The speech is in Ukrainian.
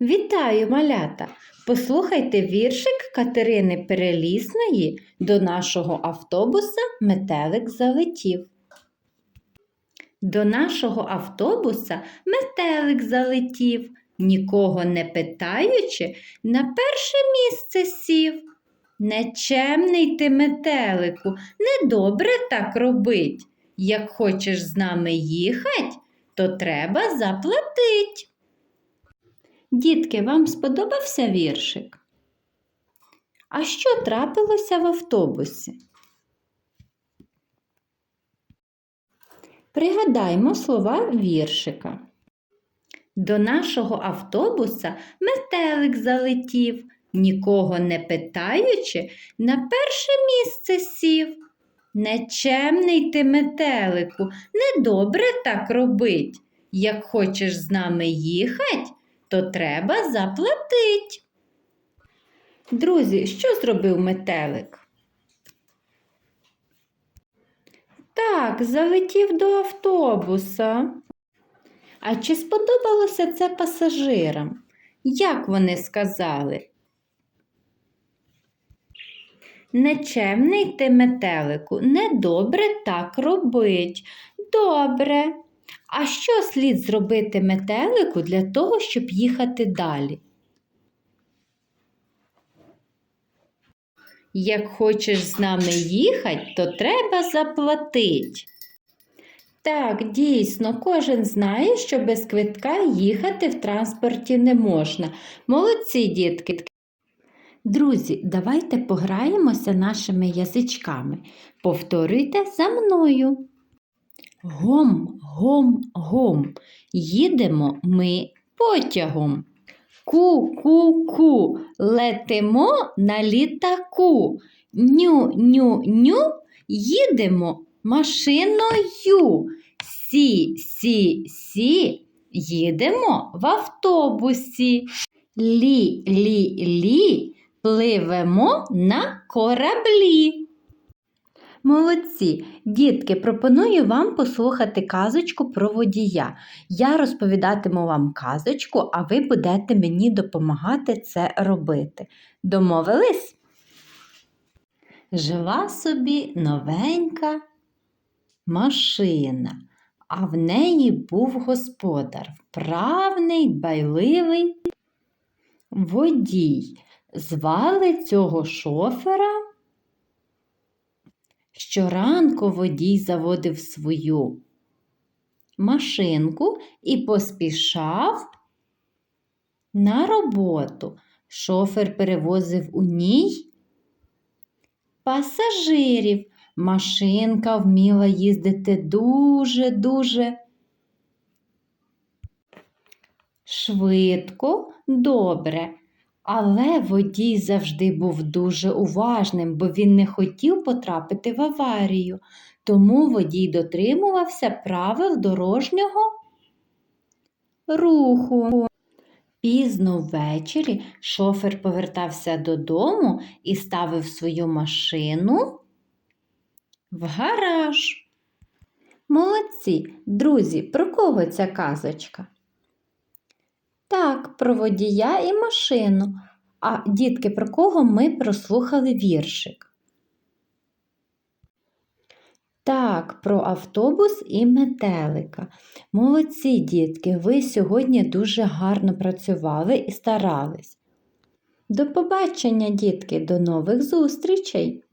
Вітаю, малята! Послухайте віршик Катерини Перелісної до нашого автобуса метелик залетів. До нашого автобуса метелик залетів, нікого не питаючи, на перше місце сів. Нечемний ти, метелику, недобре так робить. Як хочеш з нами їхать, то треба заплатить. Дітки, вам сподобався віршик? А що трапилося в автобусі? Пригадаймо слова віршика. До нашого автобуса метелик залетів, нікого не питаючи, на перше місце сів. Нечемний ти, метелику, недобре так робить. Як хочеш з нами їхать, то треба заплатить. Друзі, що зробив метелик? Так, залетів до автобуса. А чи сподобалося це пасажирам? Як вони сказали? Нечемний ти метелику, недобре так робить. Добре. А що слід зробити метелику для того, щоб їхати далі? Як хочеш з нами їхати, то треба заплатить. Так, дійсно, кожен знає, що без квитка їхати в транспорті не можна. Молодці, дітки. Друзі, давайте пограємося нашими язичками. Повторюйте за мною. Гом, гом, гом. Їдемо ми потягом. Ку-ку-ку, летимо на літаку. Ню-ню-ню, їдемо машиною. Сі-сі-сі, їдемо в автобусі. Лі-лі-лі, пливемо на кораблі. Молодці, дітки, пропоную вам послухати казочку про водія. Я розповідатиму вам казочку, а ви будете мені допомагати це робити. Домовились? Жила собі новенька машина, а в неї був господар, вправний, байливий водій. Звали цього шофера. Щоранку водій заводив свою машинку і поспішав на роботу. Шофер перевозив у ній пасажирів. Машинка вміла їздити дуже-дуже швидко, добре. Але водій завжди був дуже уважним, бо він не хотів потрапити в аварію. Тому водій дотримувався правил дорожнього руху. Пізно ввечері шофер повертався додому і ставив свою машину в гараж. Молодці, друзі, про кого ця казочка? Так, про водія і машину. А дітки, про кого ми прослухали віршик? Так, про автобус і метелика. Молодці, дітки, ви сьогодні дуже гарно працювали і старались. До побачення, дітки, до нових зустрічей!